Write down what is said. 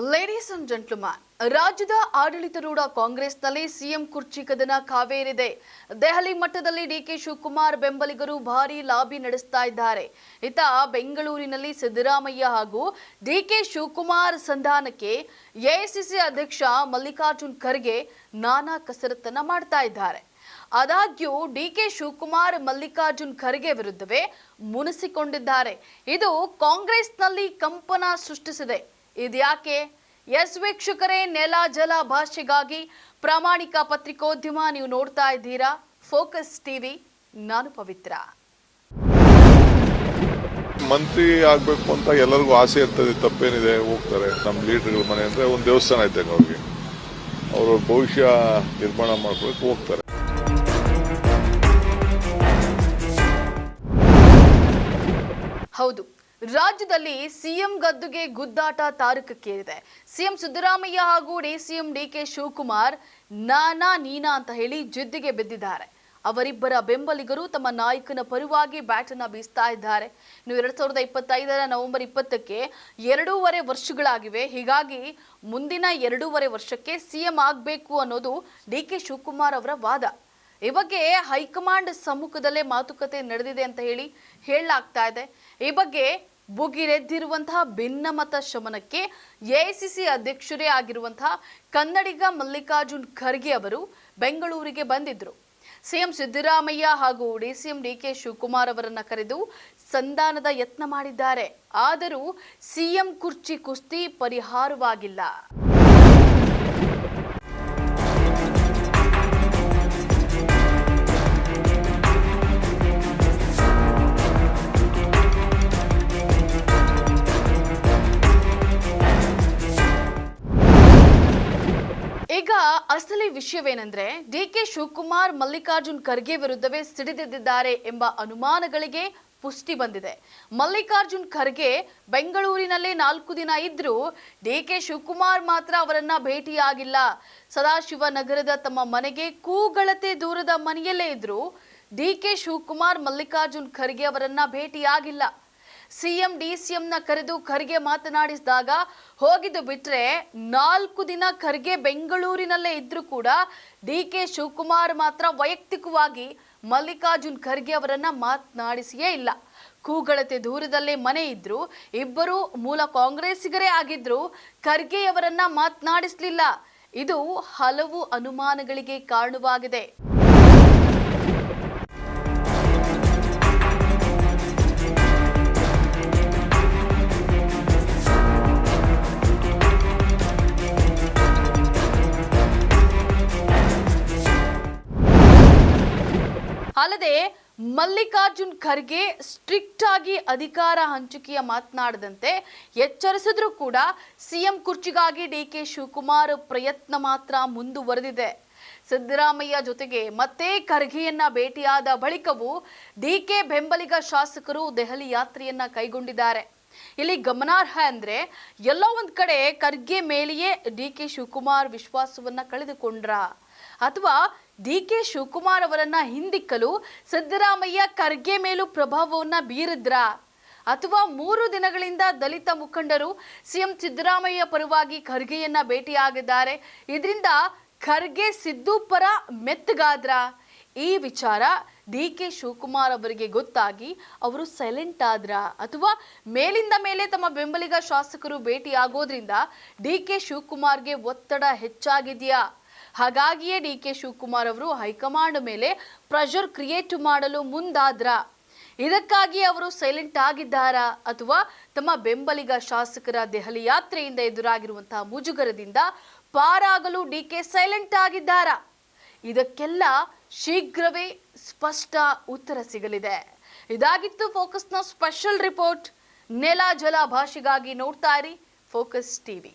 Ladies and gentleman ರಾಜ್ಯದ ಆಡಳಿತಾರೂಢ ಕಾಂಗ್ರೆಸ್ನಲ್ಲಿ ಸಿಎಂ ಕುರ್ಚಿ ಕದನ ಕಾವೇರಿದೆ. ದೆಹಲಿ ಮಟ್ಟದಲ್ಲಿ ಡಿಕೆ ಶಿವಕುಮಾರ್ ಬೆಂಬಲಿಗರು ಭಾರಿ ಲಾಬಿ ನಡೆಸ್ತಾ ಇದ್ದಾರೆ. ಇತ ಬೆಂಗಳೂರಿನಲ್ಲಿ ಸಿದ್ದರಾಮಯ್ಯ ಹಾಗೂ ಡಿಕೆ ಶಿವಕುಮಾರ್ ಸಂಧಾನಕ್ಕೆ ಎಐಸಿಸಿ ಅಧ್ಯಕ್ಷ ಮಲ್ಲಿಕಾರ್ಜುನ್ ಖರ್ಗೆ ನಾನಾ ಕಸರತ್ತನ್ನ ಮಾಡ್ತಾ ಇದ್ದಾರೆ. ಆದಾಗ್ಯೂ ಡಿಕೆ ಶಿವಕುಮಾರ್ ಮಲ್ಲಿಕಾರ್ಜುನ್ ಖರ್ಗೆ ವಿರುದ್ಧವೇ ಮುನಿಸಿಕೊಂಡಿದ್ದಾರೆ. ಇದು ಕಾಂಗ್ರೆಸ್ನಲ್ಲಿ ಕಂಪನ ಸೃಷ್ಟಿಸಿದೆ. ಇದ್ಯಾಕೆ? ಎಸ್ ವೀಕ್ಷಕರೇ ನೆಲ ಜಲ ಭಾಷೆಗಾಗಿ ಪ್ರಾಮಾಣಿಕ ಪತ್ರಿಕೋದ್ಯಮ ನೀವು ನೋಡ್ತಾ ಇದ್ದೀರಾ? ಫೋಕಸ್ ಟಿವಿ ನಾನು ಪವಿತ್ರ. ಮಂತ್ರಿ ಆಗ್ಬೇಕು ಅಂತ ಎಲ್ಲರಿಗೂ ಆಸೆ ಇರ್ತದೆ ತಪ್ಪೇನಿದೆ ಹೋಗ್ತಾರೆ. ನಮ್ಮ ಲೀಡರ್ಗಳ ಮನೆ ಅಂದ್ರೆ ಒಂದು ದೇವಸ್ಥಾನ ಇದ್ದಂಗೆ ಅವ್ರಿಗೆ ಅವ್ರ ಭವಿಷ್ಯ ನಿರ್ಮಾಣ ಮಾಡ್ಕೊಳಕ್ಕೆ ಹೋಗ್ತಾರೆ. ಹೌದು. ರಾಜ್ಯದಲ್ಲಿ ಸಿಎಂ ಗದ್ದುಗೆ ಗುದ್ದಾಟ ತಾರಕಕ್ಕೇರಿದೆ ಸಿಎಂ ಸಿದ್ದರಾಮಯ್ಯ ಹಾಗೂ ಡಿಸಿಎಂ ಡಿಕೆ ಶಿವಕುಮಾರ್, ನಾನಾ ನೀನಾ ಅಂತ ಹೇಳಿ ಜಿದ್ದಿಗೆ ಬಿದ್ದಿದ್ದಾರೆ. ಅವರಿಬ್ಬರ ಬೆಂಬಲಿಗರು ತಮ್ಮ ನಾಯಕನ ಪರವಾಗಿ ಬ್ಯಾಟ್ ಅನ್ನ ಬೀಸ್ತಾ ಇದ್ದಾರೆ. ಇನ್ನು ಎರಡ್ ಸಾವಿರದ ಇಪ್ಪತ್ತೈದರ ನವೆಂಬರ್ ಇಪ್ಪತ್ತಕ್ಕೆ ಎರಡೂವರೆ ವರ್ಷಗಳಾಗಿವೆ. ಹೀಗಾಗಿ ಮುಂದಿನ ಎರಡೂವರೆ ವರ್ಷಕ್ಕೆ ಸಿಎಂ ಆಗಬೇಕು ಅನ್ನೋದು ಡಿ ಕೆ ಶಿವಕುಮಾರ್ ಅವರ ವಾದ. ಈ ಬಗ್ಗೆ ಹೈಕಮಾಂಡ್ ಸಮ್ಮುಖದಲ್ಲೇ ಮಾತುಕತೆ ನಡೆದಿದೆ ಅಂತ ಹೇಳಿ ಹೇಳಲಾಗ್ತಾ ಇದೆ. ಈ ಬಗ್ಗೆ ಬುಗಿರೆದ್ದಿರುವಂತಹ ಭಿನ್ನಮತ ಶಮನಕ್ಕೆ ಎಐಸಿಸಿ ಅಧ್ಯಕ್ಷರೇ ಆಗಿರುವಂತಹ ಕನ್ನಡಿಗ ಮಲ್ಲಿಕಾರ್ಜುನ್ ಖರ್ಗೆ ಅವರು ಬೆಂಗಳೂರಿಗೆ ಬಂದಿದ್ದರು. ಸಿಎಂ ಸಿದ್ದರಾಮಯ್ಯ ಹಾಗೂ ಡಿಸಿಎಂ ಡಿಕೆ ಶಿವಕುಮಾರ್ ಅವರನ್ನು ಕರೆದು ಸಂಧಾನದ ಯತ್ನ ಮಾಡಿದ್ದಾರೆ. ಆದರೂ ಸಿಎಂ ಕುರ್ಚಿ ಕುಸ್ತಿ ಪರಿಹಾರವಾಗಿಲ್ಲ. ಅಸಲಿ ವಿಷಯವೇನೆಂದ್ರೆ ಡಿ ಕೆ ಶಿವಕುಮಾರ್ ಮಲ್ಲಿಕಾರ್ಜುನ್ ಖರ್ಗೆ ವಿರುದ್ಧವೇ ಸಿಡಿದೆದ್ದಿದ್ದಾರೆ ಎಂಬ ಅನುಮಾನಗಳಿಗೆ ಪುಷ್ಟಿ ಬಂದಿದೆ. ಮಲ್ಲಿಕಾರ್ಜುನ್ ಖರ್ಗೆ ಬೆಂಗಳೂರಿನಲ್ಲೇ ನಾಲ್ಕು ದಿನ ಇದ್ರೂ ಡಿ ಕೆ ಶಿವಕುಮಾರ್ ಮಾತ್ರ ಅವರನ್ನ ಭೇಟಿಯಾಗಿಲ್ಲ. ಸದಾಶಿವ ನಗರದ ತಮ್ಮ ಮನೆಗೆ ಕೂಗಳತೆ ದೂರದ ಮನೆಯಲ್ಲೇ ಇದ್ರು ಡಿ ಕೆ ಶಿವಕುಮಾರ್ ಮಲ್ಲಿಕಾರ್ಜುನ್ ಖರ್ಗೆ ಅವರನ್ನ ಭೇಟಿಯಾಗಿಲ್ಲ. ಸಿಎಂ ಡಿಸಿಎಂನ ಕರೆದು ಖರ್ಗೆ ಮಾತನಾಡಿಸಿದಾಗ ಹೋಗಿದ್ದು ಬಿಟ್ರೆ ನಾಲ್ಕು ದಿನ ಖರ್ಗೆ ಬೆಂಗಳೂರಿನಲ್ಲೇ ಇದ್ರೂ ಕೂಡ ಡಿ ಕೆ ಶಿವಕುಮಾರ್ ಮಾತ್ರ ವೈಯಕ್ತಿಕವಾಗಿ ಮಲ್ಲಿಕಾರ್ಜುನ್ ಖರ್ಗೆ ಅವರನ್ನ ಮಾತನಾಡಿಸಿಯೇ ಇಲ್ಲ. ಕೂಗಳತೆ ದೂರದಲ್ಲೇ ಮನೆ ಇದ್ರು ಇಬ್ಬರು ಮೂಲ ಕಾಂಗ್ರೆಸ್ಸಿಗರೇ ಆಗಿದ್ರು ಖರ್ಗೆಯವರನ್ನ ಮಾತನಾಡಿಸ್ಲಿಲ್ಲ. ಇದು ಹಲವು ಅನುಮಾನಗಳಿಗೆ ಕಾರಣವಾಗಿದೆ. ಅಲ್ಲದೆ ಮಲ್ಲಿಕಾರ್ಜುನ್ ಖರ್ಗೆ ಸ್ಟ್ರಿಕ್ಟ್ ಆಗಿ ಅಧಿಕಾರ ಹಂಚಿಕೆಯ ಮಾತನಾಡದಂತೆ ಎಚ್ಚರಿಸಿದ್ರೂ ಕೂಡ ಸಿಎಂ ಕುರ್ಚಿಗಾಗಿ ಡಿ ಕೆ ಶಿವಕುಮಾರ್ ಪ್ರಯತ್ನ ಮಾತ್ರ ಮುಂದುವರೆದಿದೆ. ಸಿದ್ದರಾಮಯ್ಯ ಜೊತೆಗೆ ಮತ್ತೆ ಖರ್ಗೆಯನ್ನ ಭೇಟಿಯಾದ ಬಳಿಕವೂ ಡಿ ಕೆ ಬೆಂಬಲಿಗ ಶಾಸಕರು ದೆಹಲಿ ಯಾತ್ರೆಯನ್ನ ಕೈಗೊಂಡಿದ್ದಾರೆ. ಇಲ್ಲಿ ಗಮನಾರ್ಹ ಅಂದ್ರೆ ಎಲ್ಲೋ ಒಂದ್ ಕಡೆ ಖರ್ಗೆ ಮೇಲೆಯೇ ಡಿ ಕೆ ಶಿವಕುಮಾರ್ ವಿಶ್ವಾಸವನ್ನ ಕಳೆದುಕೊಂಡ್ರ. ಅಥವಾ ಡಿ ಕೆ ಶಿವಕುಮಾರ್ ಅವರನ್ನ ಹಿಂದಿಕ್ಕಲು ಸಿದ್ದರಾಮಯ್ಯ ಖರ್ಗೆ ಮೇಲೂ ಪ್ರಭಾವವನ್ನ ಬೀರಿದ್ರ? ಅಥವಾ ಮೂರು ದಿನಗಳಿಂದ ದಲಿತ ಮುಖಂಡರು ಸಿಎಂ ಸಿದ್ದರಾಮಯ್ಯ ಪರವಾಗಿ ಖರ್ಗೆಯನ್ನ ಭೇಟಿಯಾಗಿದ್ದಾರೆ. ಇದರಿಂದ ಖರ್ಗೆ ಸಿದ್ದು ಪರ ಮೆತ್ತಗಾದ್ರ? ಈ ವಿಚಾರ ಡಿ ಕೆ ಶಿವಕುಮಾರ್ ಅವರಿಗೆ ಗೊತ್ತಾಗಿ ಅವರು ಸೈಲೆಂಟ್ ಆದ್ರ? ಅಥವಾ ಮೇಲಿಂದ ಮೇಲೆ ತಮ್ಮ ಬೆಂಬಲಿಗ ಶಾಸಕರು ಭೇಟಿಯಾಗೋದ್ರಿಂದ ಡಿ ಕೆ ಶಿವಕುಮಾರ್ಗೆ ಒತ್ತಡ ಹೆಚ್ಚಾಗಿದೆಯಾ? ಹಾಗಾಗಿಯೇ ಡಿ ಕೆ ಶಿವಕುಮಾರ್ ಅವರು ಹೈಕಮಾಂಡ್ ಮೇಲೆ ಪ್ರೆಷರ್ ಕ್ರಿಯೇಟ್ ಮಾಡಲು ಮುಂದಾದ್ರ? ಇದಕ್ಕಾಗಿ ಅವರು ಸೈಲೆಂಟ್ ಆಗಿದ್ದಾರಾ? ಅಥವಾ ತಮ್ಮ ಬೆಂಬಲಿಗ ಶಾಸಕರ ದೆಹಲಿ ಯಾತ್ರೆಯಿಂದ ಎದುರಾಗಿರುವಂತಹ ಮುಜುಗರದಿಂದ ಪಾರಾಗಲು ಡಿ ಕೆ ಸೈಲೆಂಟ್ ಆಗಿದ್ದಾರಾ? ಇದಕ್ಕೆಲ್ಲ ಶೀಘ್ರವೇ ಸ್ಪಷ್ಟ ಉತ್ತರ ಸಿಗಲಿದೆ. ಇದಾಗಿತ್ತು ಫೋಕಸ್ನ ಸ್ಪೆಷಲ್ ರಿಪೋರ್ಟ್ ನೆಲ ಜಲ ಭಾಷೆಗಾಗಿ ನೋಡ್ತಾ ಇರಿ ಫೋಕಸ್ ಟಿವಿ